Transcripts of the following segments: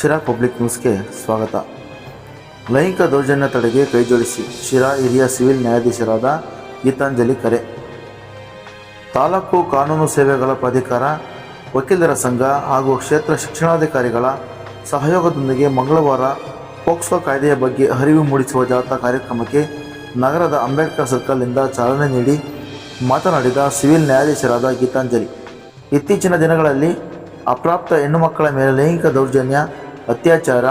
Sira public ನ್ಯೂಸ್ಗೆ ಸ್ವಾಗತ. ಲೈಂಗಿಕ ದೌರ್ಜನ್ಯ ತಡೆಗೆ ಕೈಜೋಡಿಸಿ ಶಿರಾ ಹಿರಿಯ ಸಿವಿಲ್ ನ್ಯಾಯಾಧೀಶರಾದ ಗೀತಾಂಜಲಿ ಕರೆ. ತಾಲೂಕು ಕಾನೂನು ಸೇವೆಗಳ ಪ್ರಾಧಿಕಾರ, ವಕೀಲರ ಸಂಘ ಹಾಗೂ ಕ್ಷೇತ್ರ ಶಿಕ್ಷಣಾಧಿಕಾರಿಗಳ ಸಹಯೋಗದೊಂದಿಗೆ ಮಂಗಳವಾರ ಪೋಕ್ಸೋ ಕಾಯ್ದೆಯ ಬಗ್ಗೆ ಅರಿವು ಮೂಡಿಸುವ ಜಾಥಾ ಕಾರ್ಯಕ್ರಮಕ್ಕೆ ನಗರದ ಅಂಬೇಡ್ಕರ್ ಸರ್ಕಲ್ನಿಂದ ಚಾಲನೆ ನೀಡಿ ಮಾತನಾಡಿದ ಸಿವಿಲ್ ನ್ಯಾಯಾಧೀಶರಾದ ಗೀತಾಂಜಲಿ. ಇತ್ತೀಚಿನ ದಿನಗಳಲ್ಲಿ ಅಪ್ರಾಪ್ತ ಹೆಣ್ಣು ಮಕ್ಕಳ ಮೇಲೆ ಲೈಂಗಿಕ ದೌರ್ಜನ್ಯ ಅತ್ಯಾಚಾರ,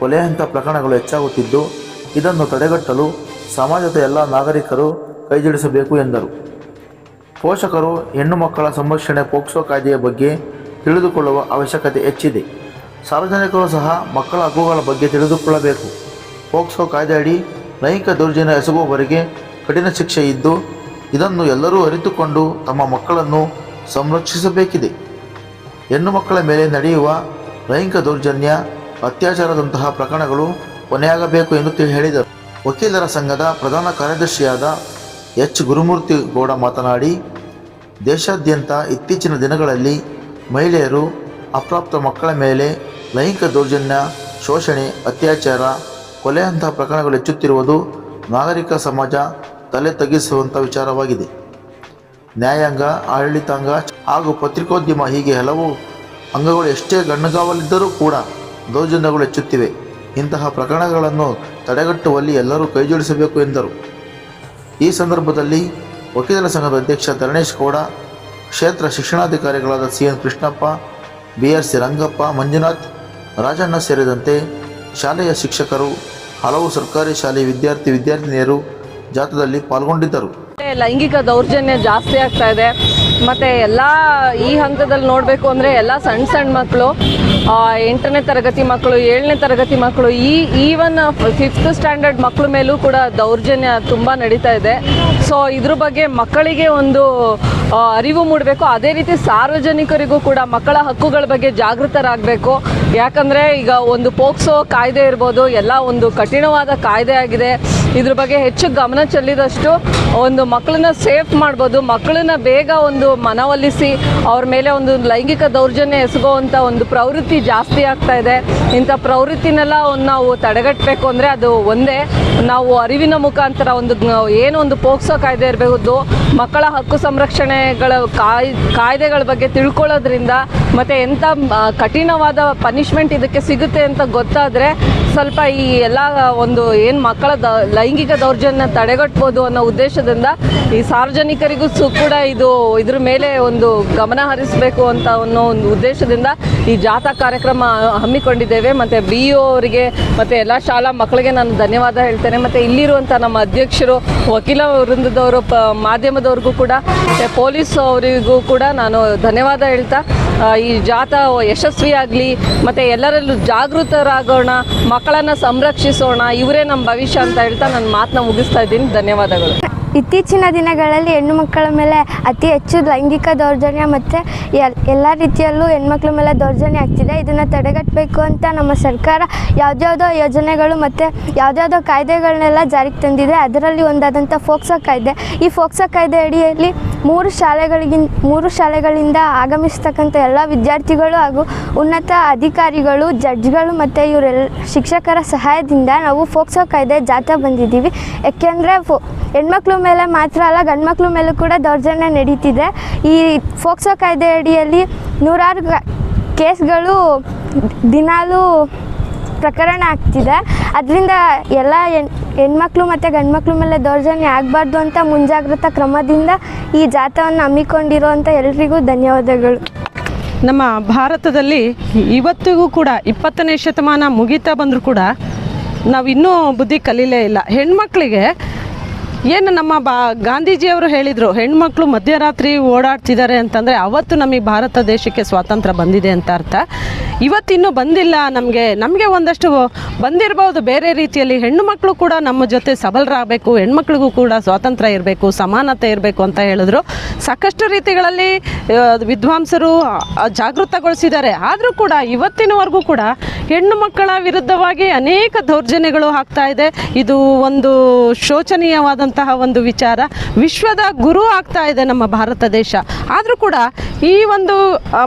ಕೊಲೆಯಂಥ ಪ್ರಕರಣಗಳು ಹೆಚ್ಚಾಗುತ್ತಿದ್ದು, ಇದನ್ನು ತಡೆಗಟ್ಟಲು ಸಮಾಜದ ಎಲ್ಲ ನಾಗರಿಕರು ಕೈಜೋಡಿಸಬೇಕು ಎಂದರು. ಪೋಷಕರು, ಹೆಣ್ಣು ಮಕ್ಕಳ ಸಂರಕ್ಷಣೆ ಪೋಕ್ಸೋ ಕಾಯ್ದೆಯ ಬಗ್ಗೆ ತಿಳಿದುಕೊಳ್ಳುವ ಅವಶ್ಯಕತೆ ಹೆಚ್ಚಿದೆ. ಸಾರ್ವಜನಿಕರು ಸಹ ಮಕ್ಕಳ ಹಕ್ಕುಗಳ ಬಗ್ಗೆ ತಿಳಿದುಕೊಳ್ಳಬೇಕು. ಪೋಕ್ಸೋ ಕಾಯ್ದೆಯಡಿ ಲೈಂಗಿಕ ದೌರ್ಜನ್ಯ ಎಸಗುವವರಿಗೆ ಕಠಿಣ ಶಿಕ್ಷೆ ಇದ್ದು, ಇದನ್ನು ಎಲ್ಲರೂ ಅರಿತುಕೊಂಡು ತಮ್ಮ ಮಕ್ಕಳನ್ನು ಸಂರಕ್ಷಿಸಬೇಕಿದೆ. ಹೆಣ್ಣು ಮಕ್ಕಳ ಮೇಲೆ ನಡೆಯುವ ಲೈಂಗಿಕ ದೌರ್ಜನ್ಯ, ಅತ್ಯಾಚಾರದಂತಹ ಪ್ರಕರಣಗಳು ಕೊನೆಯಾಗಬೇಕು ಎಂದು ಹೇಳಿದರು. ವಕೀಲರ ಸಂಘದ ಪ್ರಧಾನ ಕಾರ್ಯದರ್ಶಿಯಾದ ಎಚ್. ಗುರುಮೂರ್ತಿ ಗೌಡ ಮಾತನಾಡಿ, ದೇಶಾದ್ಯಂತ ಇತ್ತೀಚಿನ ದಿನಗಳಲ್ಲಿ ಮಹಿಳೆಯರು ಅಪ್ರಾಪ್ತ ಮಕ್ಕಳ ಮೇಲೆ ಲೈಂಗಿಕ ದೌರ್ಜನ್ಯ, ಶೋಷಣೆ, ಅತ್ಯಾಚಾರ, ಕೊಲೆಯಂತಹ ಪ್ರಕರಣಗಳು ಹೆಚ್ಚುತ್ತಿರುವುದು ನಾಗರಿಕ ಸಮಾಜ ತಲೆ ತಗ್ಗಿಸುವಂಥ ವಿಚಾರವಾಗಿದೆ. ನ್ಯಾಯಾಂಗ, ಆಡಳಿತಾಂಗ ಹಾಗೂ ಪತ್ರಿಕೋದ್ಯಮ ಹೀಗೆ ಹಲವು ಅಂಗಗಳು ಎಷ್ಟೇ ಗಣ್ಣಗಾವಲಿದ್ದರೂ ಕೂಡ ದೌರ್ಜನ್ಯಗಳು ಹೆಚ್ಚುತ್ತಿವೆ. ಇಂತಹ ಪ್ರಕರಣಗಳನ್ನು ತಡೆಗಟ್ಟುವಲ್ಲಿ ಎಲ್ಲರೂ ಕೈಜೋಡಿಸಬೇಕು ಎಂದರು. ಈ ಸಂದರ್ಭದಲ್ಲಿ ವಕೀಲರ ಸಂಘದ ಅಧ್ಯಕ್ಷ ಧರಣೇಶ್ ಗೌಡ, ಕ್ಷೇತ್ರ ಶಿಕ್ಷಣಾಧಿಕಾರಿಗಳಾದ C N Krishnappa B R C Rangappa, Manjunath, Rajanna ಸೇರಿದಂತೆ ಶಾಲೆಯ ಶಿಕ್ಷಕರು, ಹಲವು ಸರ್ಕಾರಿ ಶಾಲೆಯ ವಿದ್ಯಾರ್ಥಿ ವಿದ್ಯಾರ್ಥಿನಿಯರು ಜಾಥಾದಲ್ಲಿ ಪಾಲ್ಗೊಂಡಿದ್ದರು. ಲೈಂಗಿಕ ದೌರ್ಜನ್ಯ ಜಾಸ್ತಿ ಆಗ್ತಾ ಇದೆ. ಮತ್ತೆ ಎಲ್ಲ ಈ ಹಂತದಲ್ಲಿ ನೋಡಬೇಕು ಅಂದರೆ ಎಲ್ಲ ಸಣ್ಣ ಸಣ್ಣ ಮಕ್ಕಳು ಎಂಟನೇ ತರಗತಿ ಮಕ್ಕಳು, ಏಳನೇ ತರಗತಿ ಮಕ್ಕಳು, ಈ ಈವನ್ ಫಿಫ್ತ್ ಸ್ಟ್ಯಾಂಡರ್ಡ್ ಮಕ್ಕಳ ಮೇಲೂ ಕೂಡ ದೌರ್ಜನ್ಯ ತುಂಬ ನಡೀತಾ ಇದೆ. ಸೊ ಇದ್ರ ಬಗ್ಗೆ ಮಕ್ಕಳಿಗೆ ಒಂದು ಅರಿವು ಮೂಡಬೇಕು. ಅದೇ ರೀತಿ ಸಾರ್ವಜನಿಕರಿಗೂ ಕೂಡ ಮಕ್ಕಳ ಹಕ್ಕುಗಳ ಬಗ್ಗೆ ಜಾಗೃತರಾಗಬೇಕು. ಯಾಕಂದರೆ ಈಗ ಒಂದು ಪೋಕ್ಸೋ ಕಾಯ್ದೆ ಇರ್ಬೋದು, ಎಲ್ಲ ಒಂದು ಕಠಿಣವಾದ ಕಾಯ್ದೆ ಆಗಿದೆ. ಇದ್ರ ಬಗ್ಗೆ ಹೆಚ್ಚು ಗಮನ ಚೆಲ್ಲಿದಷ್ಟು ಒಂದು ಮಕ್ಕಳನ್ನ ಸೇಫ್ ಮಾಡ್ಬೋದು, ಮಕ್ಕಳನ್ನ ಬೇಗ ಒಂದು ಮನವೊಲಿಸಿ, ಅವ್ರ ಮೇಲೆ ಒಂದು ಲೈಂಗಿಕ ದೌರ್ಜನ್ಯ ಎಸಗುವಂಥ ಒಂದು ಪ್ರವೃತ್ತಿ ಜಾಸ್ತಿ ಆಗ್ತಾ ಇದೆ. ಇಂಥ ಪ್ರವೃತ್ತಿನೆಲ್ಲ ಒಂದು ನಾವು ತಡೆಗಟ್ಟಬೇಕು ಅಂದರೆ ಅದು ಒಂದೇ. ನಾವು ಅರಿವಿನ ಮುಖಾಂತರ ಒಂದು ಏನೋ ಒಂದು ಪೋಕ್ಸೋ ಕಾಯ್ದೆ ಇರಬಹುದು. ಮಕ್ಕಳ ಹಕ್ಕು ಸಂರಕ್ಷಣೆಗಳ ಕಾಯ್, ಕಾಯ್ದೆಗಳ ಬಗ್ಗೆ ತಿಳ್ಕೊಳ್ಳೋದ್ರಿಂದ ಮತ್ತು ಎಂಥ ಕಠಿಣವಾದ ಪನಿಷ್ಮೆಂಟ್ ಇದಕ್ಕೆ ಸಿಗುತ್ತೆ ಅಂತ ಗೊತ್ತಾದರೆ ಸ್ವಲ್ಪ ಈ ಎಲ್ಲ ಒಂದು ಏನು ಮಕ್ಕಳ ದ, ಲೈಂಗಿಕ ದೌರ್ಜನ್ಯ ತಡೆಗಟ್ಬೋದು ಅನ್ನೋ ಉದ್ದೇಶದಿಂದ ಈ ಸಾರ್ವಜನಿಕರಿಗೂ ಸು ಕೂಡ ಇದು ಇದ್ರ ಮೇಲೆ ಒಂದು ಗಮನ ಹರಿಸಬೇಕು ಅಂತ ಅನ್ನೋ ಒಂದು ಉದ್ದೇಶದಿಂದ ಈ ಜಾಥಾ ಕಾರ್ಯಕ್ರಮ ಹಮ್ಮಿಕೊಂಡಿದ್ದೇವೆ. ಮತ್ತು ಬಿ ಇ ಅವರಿಗೆ, ಮತ್ತು ಎಲ್ಲ ಶಾಲಾ ಮಕ್ಕಳಿಗೆ ನಾನು ಧನ್ಯವಾದ ಹೇಳ್ತೇನೆ. ಮತ್ತು ಇಲ್ಲಿರುವಂಥ ನಮ್ಮ ಅಧ್ಯಕ್ಷರು, ವಕೀಲ ವೃಂದದವರು, ಪ, ಮಾಧ್ಯಮದವ್ರಿಗೂ ಕೂಡ, ಮತ್ತು ಪೊಲೀಸ್ ಅವರಿಗೂ ಕೂಡ ನಾನು ಧನ್ಯವಾದ ಹೇಳ್ತಾ ಈ ಜಾಥಾ ಯಶಸ್ವಿಯಾಗಲಿ, ಮತ್ತು ಎಲ್ಲರಲ್ಲೂ ಜಾಗೃತರಾಗೋಣ, ಮಕ್ಕಳನ್ನು ಸಂರಕ್ಷಿಸೋಣ, ಇವರೇ ನಮ್ಮ ಭವಿಷ್ಯ ಅಂತ ಹೇಳ್ತಾ ನನ್ನ ಮಾತನ್ನ ಮುಗಿಸ್ತಾ ಇದ್ದೀನಿ. ಧನ್ಯವಾದಗಳು. ಇತ್ತೀಚಿನ ದಿನಗಳಲ್ಲಿ ಹೆಣ್ಣು ಮಕ್ಕಳ ಮೇಲೆ ಅತಿ ಹೆಚ್ಚು ಲೈಂಗಿಕ ದೌರ್ಜನ್ಯ ಮತ್ತು ಎಲ್ಲ ರೀತಿಯಲ್ಲೂ ಹೆಣ್ಮಕ್ಳ ಮೇಲೆ ದೌರ್ಜನ್ಯ ಆಗ್ತಿದೆ. ಇದನ್ನು ತಡೆಗಟ್ಟಬೇಕು ಅಂತ ನಮ್ಮ ಸರ್ಕಾರ ಯಾವುದ್ಯಾವುದೋ ಯೋಜನೆಗಳು ಮತ್ತು ಯಾವುದ್ಯಾವುದೋ ಕಾಯ್ದೆಗಳನ್ನೆಲ್ಲ ಜಾರಿಗೆ ತಂದಿದೆ. ಅದರಲ್ಲಿ ಒಂದಾದಂಥ ಫೋಕ್ಸೋ ಕಾಯ್ದೆ. ಈ ಫೋಕ್ಸೋ ಕಾಯ್ದೆ ಅಡಿಯಲ್ಲಿ ಮೂರು ಶಾಲೆಗಳಿಗಿನ್, ಮೂರು ಶಾಲೆಗಳಿಂದ ಆಗಮಿಸ್ತಕ್ಕಂಥ ಎಲ್ಲ ವಿದ್ಯಾರ್ಥಿಗಳು ಹಾಗೂ ಉನ್ನತ ಅಧಿಕಾರಿಗಳು, ಜಡ್ಜ್ಗಳು ಮತ್ತು ಇವರೆಲ್ಲ ಶಿಕ್ಷಕರ ಸಹಾಯದಿಂದ ನಾವು ಫೋಕ್ಸೋ ಕಾಯ್ದೆ ಜಾಥಾ ಬಂದಿದ್ದೀವಿ. ಯಾಕೆಂದರೆ ಫೋ, ಹೆಣ್ಮಕ್ಳ ಮೇಲೆ ಮಾತ್ರ ಅಲ್ಲ, ಗಂಡ್ಮಕ್ಳ ಮೇಲೂ ಕೂಡ ದೌರ್ಜನ್ಯ ನಡೀತಿದೆ. ಈ ಫೋಕ್ಸೋ ಕಾಯ್ದೆ ಅಡಿಯಲ್ಲಿ ನೂರಾರು ಕೇಸ್ಗಳು ದಿನಾಲೂ ಪ್ರಕರಣ ಆಗ್ತಿದೆ. ಅದರಿಂದ ಎಲ್ಲ ಹೆಣ್, ಹೆಣ್ಮಕ್ಳು ಮತ್ತು ಗಂಡ್ಮಕ್ಳ ಮೇಲೆ ದೌರ್ಜನ್ಯ ಆಗಬಾರ್ದು ಅಂತ ಮುಂಜಾಗ್ರತಾ ಕ್ರಮದಿಂದ ಈ ಜಾಥಾವನ್ನು ಹಮ್ಮಿಕೊಂಡಿರುವಂಥ ಎಲ್ರಿಗೂ ಧನ್ಯವಾದಗಳು. ನಮ್ಮ ಭಾರತದಲ್ಲಿ ಇವತ್ತಿಗೂ ಕೂಡ ಇಪ್ಪತ್ತನೇ ಶತಮಾನ ಮುಗಿತಾ ಬಂದರೂ ಕೂಡ ನಾವು ಇನ್ನೂ ಬುದ್ಧಿ ಕಲೀಲೇ ಇಲ್ಲ. ಹೆಣ್ಮಕ್ಳಿಗೆ ಏನು ನಮ್ಮ ಬಾ, ಗಾಂಧೀಜಿಯವರು ಹೇಳಿದರು, ಹೆಣ್ಮಕ್ಳು ಮಧ್ಯರಾತ್ರಿ ಓಡಾಡ್ತಿದ್ದಾರೆ ಅಂತಂದರೆ ಅವತ್ತು ನಮಗೆ ಭಾರತ ದೇಶಕ್ಕೆ ಸ್ವಾತಂತ್ರ್ಯ ಬಂದಿದೆ ಅಂತ ಅರ್ಥ. ಇವತ್ತಿನ್ನೂ ಬಂದಿಲ್ಲ ನಮಗೆ. ನಮಗೆ ಒಂದಷ್ಟು ಬಂದಿರಬಹುದು ಬೇರೆ ರೀತಿಯಲ್ಲಿ ಹೆಣ್ಣು ಮಕ್ಕಳು ಕೂಡ ನಮ್ಮ ಜೊತೆ ಸಬಲರಾಗಬೇಕು, ಹೆಣ್ಮಕ್ಳಿಗೂ ಕೂಡ ಸ್ವಾತಂತ್ರ್ಯ ಇರಬೇಕು, ಸಮಾನತೆ ಇರಬೇಕು ಅಂತ ಹೇಳಿದ್ರು. ಸಾಕಷ್ಟು ರೀತಿಗಳಲ್ಲಿ ವಿದ್ವಾಂಸರು ಜಾಗೃತಗೊಳಿಸಿದ್ದಾರೆ. ಆದರೂ ಕೂಡ ಇವತ್ತಿನವರೆಗೂ ಕೂಡ ಹೆಣ್ಣು ಮಕ್ಕಳ ವಿರುದ್ಧವಾಗಿ ಅನೇಕ ದೌರ್ಜನ್ಯಗಳು ಆಗ್ತಾ ಇದೆ. ಇದು ಒಂದು ಶೋಚನೀಯವಾದಂತಹ ಒಂದು ವಿಚಾರ. ವಿಶ್ವದ ಗುರು ಆಗ್ತಾ ಇದೆ ನಮ್ಮ ಭಾರತ ದೇಶ. ಆದರೂ ಕೂಡ ಈ ಒಂದು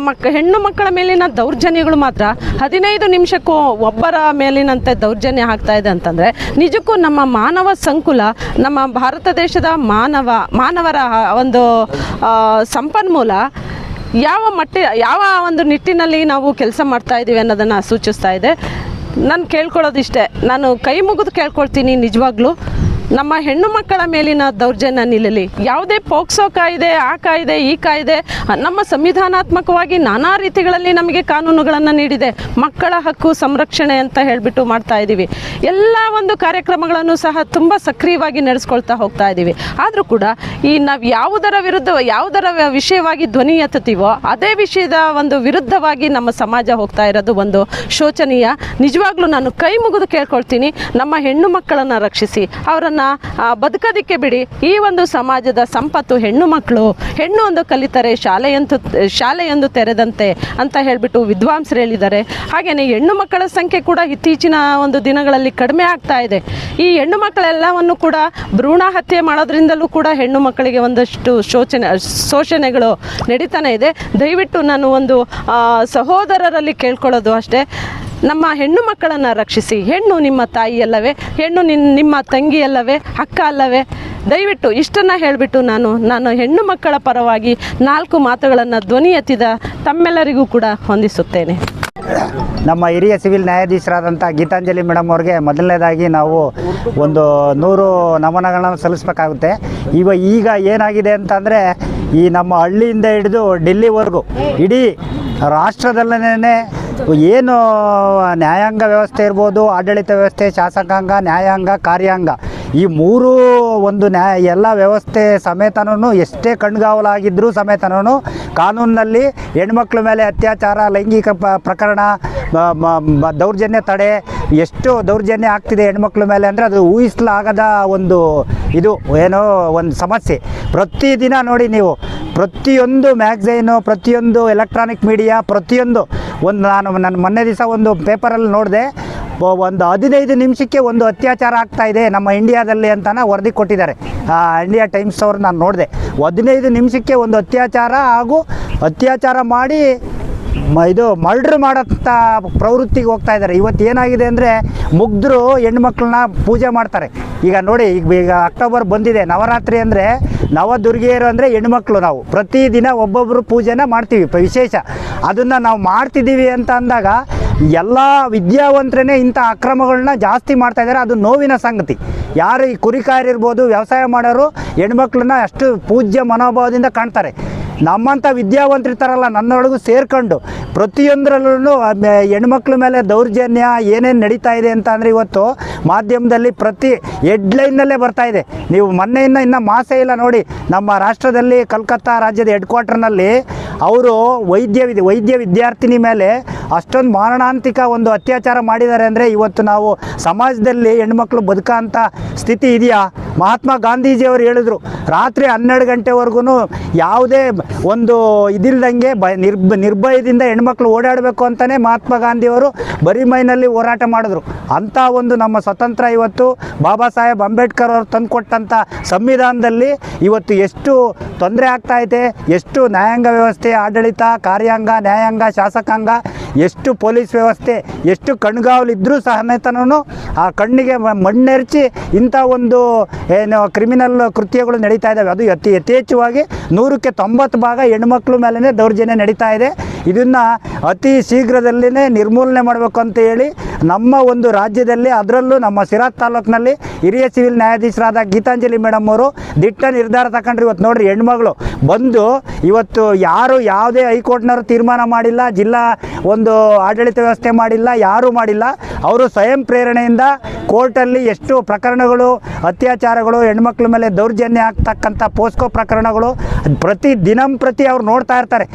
ಮಕ್, ಹೆಣ್ಣು ಮಕ್ಕಳ ಮೇಲಿನ ದೌರ್ಜನ್ಯಗಳು ಮಾತ್ರ ಹದಿನೈದು ನಿಮಿಷಕ್ಕೂ ಒಬ್ಬರ ಮೇಲಿನಂತೆ ದೌರ್ಜನ್ಯ ಆಗ್ತಾ ಇದೆ ಅಂತಂದರೆ ನಿಜಕ್ಕೂ ನಮ್ಮ ಮಾನವ ಸಂಕುಲ, ನಮ್ಮ ಭಾರತ ದೇಶದ ಮಾನವ, ಮಾನವರ ಒಂದು ಸಂಪನ್ಮೂಲ ಯಾವ ಮಟ್ಟ, ಯಾವ ಒಂದು ನಿಟ್ಟಿನಲ್ಲಿ ನಾವು ಕೆಲಸ ಮಾಡ್ತಾ ಇದ್ದೀವಿ ಅನ್ನೋದನ್ನು ಸೂಚಿಸ್ತಾ ಇದೆ. ನಾನು ಕೇಳ್ಕೊಳ್ಳೋದಿಷ್ಟೇ. ನಾನು ಕೈ ಮುಗಿದು ಕೇಳ್ಕೊಳ್ತೀನಿ ನಿಜವಾಗ್ಲೂ. ನಮ್ಮ ಹೆಣ್ಣು ಮಕ್ಕಳ ಮೇಲಿನ ದೌರ್ಜನ್ಯ ನಿಲ್ಲಲಿ. ಯಾವುದೇ ಪೋಕ್ಸೋ ಕಾಯ್ದೆ, ಆ ಕಾಯ್ದೆ, ಈ ಕಾಯ್ದೆ ನಮ್ಮ ಸಂವಿಧಾನಾತ್ಮಕವಾಗಿ ನಾನಾ ರೀತಿಗಳಲ್ಲಿ ನಮಗೆ ಕಾನೂನುಗಳನ್ನು ನೀಡಿದೆ. ಮಕ್ಕಳ ಹಕ್ಕು ಸಂರಕ್ಷಣೆ ಅಂತ ಹೇಳಿಬಿಟ್ಟು ಮಾಡ್ತಾ ಇದ್ದೀವಿ ಎಲ್ಲ ಒಂದು ಕಾರ್ಯಕ್ರಮಗಳನ್ನು ಸಹ ತುಂಬ ಸಕ್ರಿಯವಾಗಿ ನಡೆಸ್ಕೊಳ್ತಾ ಹೋಗ್ತಾ ಇದ್ದೀವಿ ಆದರೂ ಕೂಡ ಈ ನಾವು ಯಾವುದರ ವಿರುದ್ಧ, ಯಾವುದರ ವಿಷಯವಾಗಿ ಧ್ವನಿ ಎತ್ತುತ್ತೀವೋ, ಅದೇ ವಿಷಯದ ಒಂದು ವಿರುದ್ಧವಾಗಿ ನಮ್ಮ ಸಮಾಜ ಹೋಗ್ತಾ ಇರೋದು ಒಂದು ಶೋಚನೀಯ. ನಿಜವಾಗ್ಲೂ ನಾನು ಕೈ ಮುಗಿದು ಕೇಳ್ಕೊಳ್ತೀನಿ. ನಮ್ಮ ಹೆಣ್ಣು ಮಕ್ಕಳನ್ನು ರಕ್ಷಿಸಿ, ಅವರನ್ನು ಬದುಕೋದಕ್ಕೆ ಬಿಡಿ. ಈ ಒಂದು ಸಮಾಜದ ಸಂಪತ್ತು ಹೆಣ್ಣು ಮಕ್ಕಳು, ಹೆಣ್ಣು ಒಂದು ಕಲಿತರೆ ಶಾಲೆಯಂತ, ಶಾಲೆಯೊಂದು ತೆರೆದಂತೆ ಅಂತ ಹೇಳಿಬಿಟ್ಟು ವಿದ್ವಾಂಸರು ಹೇಳಿದ್ದಾರೆ. ಹಾಗೆಯೇ ಹೆಣ್ಣು ಮಕ್ಕಳ ಸಂಖ್ಯೆ ಕೂಡ ಇತ್ತೀಚಿನ ಒಂದು ದಿನಗಳಲ್ಲಿ ಕಡಿಮೆ ಆಗ್ತಾ ಇದೆ. ಈ ಹೆಣ್ಣು ಮಕ್ಕಳೆಲ್ಲವನ್ನು ಕೂಡ ಭ್ರೂಣ ಹತ್ಯೆ ಮಾಡೋದ್ರಿಂದಲೂ ಕೂಡ ಹೆಣ್ಣು ಮಕ್ಕಳಿಗೆ ಒಂದಷ್ಟು ಶೋಚನೆ, ಶೋಷಣೆಗಳು ನಡೀತಾನೆ ಇದೆ. ದಯವಿಟ್ಟು ನಾನು ಒಂದು ಸಹೋದರರಲ್ಲಿ ಕೇಳ್ಕೊಳ್ಳೋದು ಅಷ್ಟೇ. ನಮ್ಮ ಹೆಣ್ಣು ಮಕ್ಕಳನ್ನು ರಕ್ಷಿಸಿ, ಹೆಣ್ಣು ನಿಮ್ಮ ತಾಯಿ ಅಲ್ಲವೇ, ಹೆಣ್ಣು ನಿನ್ ನಿಮ್ಮ ತಂಗಿ ಅಲ್ಲವೇ, ಅಕ್ಕ ಅಲ್ಲವೇ? ದಯವಿಟ್ಟು ಇಷ್ಟನ್ನು ಹೇಳಿಬಿಟ್ಟು ನಾನು ನಾನು ಹೆಣ್ಣು ಮಕ್ಕಳ ಪರವಾಗಿ ನಾಲ್ಕು ಮಾತುಗಳನ್ನು ಧ್ವನಿ ಎತ್ತಿದ ತಮ್ಮೆಲ್ಲರಿಗೂ ಕೂಡ ಹೊಂದಿಸುತ್ತೇನೆ ನಮ್ಮ ಹಿರಿಯ ಸಿವಿಲ್ ನ್ಯಾಯಾಧೀಶರಾದಂಥ ಗೀತಾಂಜಲಿ ಮೇಡಮ್ ಅವ್ರಿಗೆ ಮೊದಲನೇದಾಗಿ ನಾವು ಒಂದು ನೂರು ನಮನಗಳನ್ನು ಸಲ್ಲಿಸ್ಬೇಕಾಗುತ್ತೆ. ಇವ ಈಗ ಏನಾಗಿದೆ ಅಂತಂದರೆ, ಈ ನಮ್ಮ ಹಳ್ಳಿಯಿಂದ ಹಿಡಿದು ಡೆಲ್ಲಿವರೆಗೂ, ಇಡೀ ರಾಷ್ಟ್ರದಲ್ಲೇ ಏನು, ನ್ಯಾಯಾಂಗ ವ್ಯವಸ್ಥೆ ಇರ್ಬೋದು, ಆಡಳಿತ ವ್ಯವಸ್ಥೆ, ಶಾಸಕಾಂಗ, ನ್ಯಾಯಾಂಗ, ಕಾರ್ಯಾಂಗ, ಈ ಮೂರು ಒಂದು ನ್ಯಾಯ ಎಲ್ಲ ವ್ಯವಸ್ಥೆ ಸಮೇತನೂ ಎಷ್ಟೇ ಕಣ್ಗಾವಲಾಗಿದ್ದರೂ ಸಮೇತನೂ ಕಾನೂನಿನಲ್ಲಿ ಹೆಣ್ಮಕ್ಳ ಮೇಲೆ ಅತ್ಯಾಚಾರ, ಲೈಂಗಿಕ ಪ್ರಕರಣ ದೌರ್ಜನ್ಯ ತಡೆ, ಎಷ್ಟು ದೌರ್ಜನ್ಯ ಆಗ್ತಿದೆ ಹೆಣ್ಮಕ್ಳ ಮೇಲೆ ಅಂದರೆ ಅದು ಊಹಿಸಲಾಗದ ಒಂದು ಇದು, ಏನೋ ಒಂದು ಸಮಸ್ಯೆ. ಪ್ರತಿದಿನ ನೋಡಿ ನೀವು, ಪ್ರತಿಯೊಂದು ಮ್ಯಾಗ್ಝೈನು, ಪ್ರತಿಯೊಂದು ಎಲೆಕ್ಟ್ರಾನಿಕ್ ಮೀಡಿಯಾ, ಪ್ರತಿಯೊಂದು ಒಂದು ನಾನು ನನ್ನ ಮೊನ್ನೆ ದಿವಸ ಒಂದು ಪೇಪರಲ್ಲಿ ನೋಡಿದೆ ಒಂದು ಹದಿನೈದು ನಿಮಿಷಕ್ಕೆ ಒಂದು ಅತ್ಯಾಚಾರ ಆಗ್ತಾ ಇದೆ ನಮ್ಮ ಇಂಡಿಯಾದಲ್ಲಿ ಅಂತನ ವರದಿ ಕೊಟ್ಟಿದ್ದಾರೆ. ಇಂಡಿಯಾ ಟೈಮ್ಸ್ ಅವ್ರು ನಾನು ನೋಡಿದೆ. ಹದಿನೈದು ನಿಮಿಷಕ್ಕೆ ಒಂದು ಅತ್ಯಾಚಾರ ಹಾಗೂ ಅತ್ಯಾಚಾರ ಮಾಡಿ ಇದು ಮರ್ಡ್ರ್ ಮಾಡೋಂಥ ಪ್ರವೃತ್ತಿಗೆ ಹೋಗ್ತಾ ಇದ್ದಾರೆ. ಇವತ್ತು ಏನಾಗಿದೆ ಅಂದರೆ ಮುಗ್ಧರು ಹೆಣ್ಮಕ್ಳನ್ನ ಪೂಜೆ ಮಾಡ್ತಾರೆ. ಈಗ ನೋಡಿ, ಈಗ ಈಗ ಅಕ್ಟೋಬರ್ ಬಂದಿದೆ. ನವರಾತ್ರಿ ಅಂದರೆ ನವದುರ್ಗಿಯರು ಅಂದರೆ ಹೆಣ್ಮಕ್ಳು ನಾವು. ಪ್ರತಿದಿನ ಒಬ್ಬೊಬ್ಬರು ಪೂಜೆನ ಮಾಡ್ತೀವಿ ವಿಶೇಷ. ಅದನ್ನು ನಾವು ಮಾಡ್ತಿದ್ದೀವಿ ಅಂತ ಅಂದಾಗ ಎಲ್ಲ ವಿದ್ಯಾವಂತರೇ ಇಂಥ ಅಕ್ರಮಗಳನ್ನ ಜಾಸ್ತಿ ಮಾಡ್ತಾ ಇದ್ದಾರೆ. ಅದು ನೋವಿನ ಸಂಗತಿ. ಯಾರು ಈ ಕುರಿಕಾರಿರ್ಬೋದು ವ್ಯವಸಾಯ ಮಾಡೋರು ಹೆಣ್ಮಕ್ಳನ್ನ ಅಷ್ಟು ಪೂಜ್ಯ ಮನೋಭಾವದಿಂದ ಕಾಣ್ತಾರೆ. ನಮ್ಮಂಥ ವಿದ್ಯಾವಂತರಿರ್ತಾರಲ್ಲ ನನ್ನೊಳಗೂ ಸೇರ್ಕೊಂಡು ಪ್ರತಿಯೊಂದರಲ್ಲೂ ಹೆಣ್ಮಕ್ಳ ಮೇಲೆ ದೌರ್ಜನ್ಯ ಏನೇನು ನಡೀತಾ ಇದೆ ಅಂತ ಅಂದರೆ ಇವತ್ತು ಮಾಧ್ಯಮದಲ್ಲಿ ಪ್ರತಿ ಹೆಡ್ಲೈನ್ನಲ್ಲೇ ಬರ್ತಾ ಇದೆ. ನೀವು ಮೊನ್ನೆಯಿಂದ ಇನ್ನು ಮಾಸೇ ಇಲ್ಲ ನೋಡಿ, ನಮ್ಮ ರಾಷ್ಟ್ರದಲ್ಲಿ ಕಲ್ಕತ್ತಾ ರಾಜ್ಯದ ಹೆಡ್ ಕ್ವಾರ್ಟರ್ನಲ್ಲಿ ಅವರು ವೈದ್ಯ ವಿದ್- ವೈದ್ಯ ವಿದ್ಯಾರ್ಥಿನಿ ಮೇಲೆ ಅಷ್ಟೊಂದು ಮಾರಣಾಂತಿಕ ಒಂದು ಅತ್ಯಾಚಾರ ಮಾಡಿದ್ದಾರೆ ಅಂದರೆ ಇವತ್ತು ನಾವು ಸಮಾಜದಲ್ಲಿ ಹೆಣ್ಮಕ್ಳು ಬದುಕೋಂಥ ಸ್ಥಿತಿ ಇದೆಯಾ? ಮಹಾತ್ಮ ಗಾಂಧೀಜಿಯವರು ಹೇಳಿದ್ರು, ರಾತ್ರಿ ಹನ್ನೆರಡು ಗಂಟೆವರೆಗೂ ಯಾವುದೇ ಒಂದು ಇದಿಲ್ದಂಗೆ ಬ, ನಿರ್ಬ, ನಿರ್ಭಯದಿಂದ ಹೆಣ್ಮಕ್ಳು ಓಡಾಡಬೇಕು ಅಂತಲೇ ಮಹಾತ್ಮ ಗಾಂಧಿಯವರು ಬರೀ ಮೈನಲ್ಲಿ ಹೋರಾಟ ಮಾಡಿದ್ರು. ಅಂಥ ಒಂದು ನಮ್ಮ ಸ್ವತಂತ್ರ ಇವತ್ತು ಬಾಬಾ ಸಾಹೇಬ್ ಅಂಬೇಡ್ಕರ್ ಅವರು ತಂದುಕೊಟ್ಟಂಥ ಸಂವಿಧಾನದಲ್ಲಿ ಇವತ್ತು ಎಷ್ಟು ತೊಂದರೆ ಆಗ್ತಾ ಇದೆ, ಎಷ್ಟು ನ್ಯಾಯಾಂಗ ವ್ಯವಸ್ಥೆ, ಆಡಳಿತ, ಕಾರ್ಯಾಂಗ, ನ್ಯಾಯಾಂಗ, ಶಾಸಕಾಂಗ, ಎಷ್ಟು ಪೊಲೀಸ್ ವ್ಯವಸ್ಥೆ, ಎಷ್ಟು ಕಣ್ಗಾವಲಿದ್ದರೂ ಸಮೇತನೂ ಆ ಕಣ್ಣಿಗೆ ಮಣ್ಣೆರಚಿ ಇಂಥ ಒಂದು ಏನು ಕ್ರಿಮಿನಲ್ ಕೃತ್ಯಗಳು ನಡೀತಾ ಇದ್ದಾವೆ ಅದು ಅತಿ ಯಥೇಚ್ಛವಾಗಿ ನೂರಕ್ಕೆ ತೊಂಬತ್ತು ಭಾಗ ಹೆಣ್ಮಕ್ಳ ಮೇಲೇ ದೌರ್ಜನ್ಯ ನಡೀತಾ ಇದೆ. ಇದನ್ನು ಅತಿ ಶೀಘ್ರದಲ್ಲೇ ನಿರ್ಮೂಲನೆ ಮಾಡಬೇಕು ಅಂತ ಹೇಳಿ ನಮ್ಮ ಒಂದು ರಾಜ್ಯದಲ್ಲಿ, ಅದರಲ್ಲೂ ನಮ್ಮ ಸಿರಾತ್ ತಾಲೂಕಿನಲ್ಲಿ ಹಿರಿಯ ಸಿವಿಲ್ ನ್ಯಾಯಾಧೀಶರಾದ ಗೀತಾಂಜಲಿ ಮೇಡಮ್ ಅವರು ದಿಟ್ಟ ನಿರ್ಧಾರ ತಗೊಂಡ್ರೆ. ಇವತ್ತು ನೋಡ್ರಿ ಹೆಣ್ಮಗಳು ಬಂದು ಇವತ್ತು ಯಾರು ಯಾವುದೇ ಹೈಕೋರ್ಟ್ನವರು ತೀರ್ಮಾನ ಮಾಡಿಲ್ಲ, ಜಿಲ್ಲಾ ಒಂದು ಆಡಳಿತ ವ್ಯವಸ್ಥೆ ಮಾಡಿಲ್ಲ, ಯಾರೂ ಮಾಡಿಲ್ಲ. ಅವರು ಸ್ವಯಂ ಪ್ರೇರಣೆಯಿಂದ ಕೋರ್ಟಲ್ಲಿ ಎಷ್ಟು ಪ್ರಕರಣಗಳು, ಅತ್ಯಾಚಾರಗಳು, ಹೆಣ್ಮಕ್ಳ ಮೇಲೆ ದೌರ್ಜನ್ಯ ಆಗ್ತಕ್ಕಂಥ ಪೋಸ್ಕೋ ಪ್ರಕರಣಗಳು ಪ್ರತಿ ದಿನಂಪ್ರತಿ ಅವ್ರು ನೋಡ್ತಾ ಇರ್ತಾರೆ.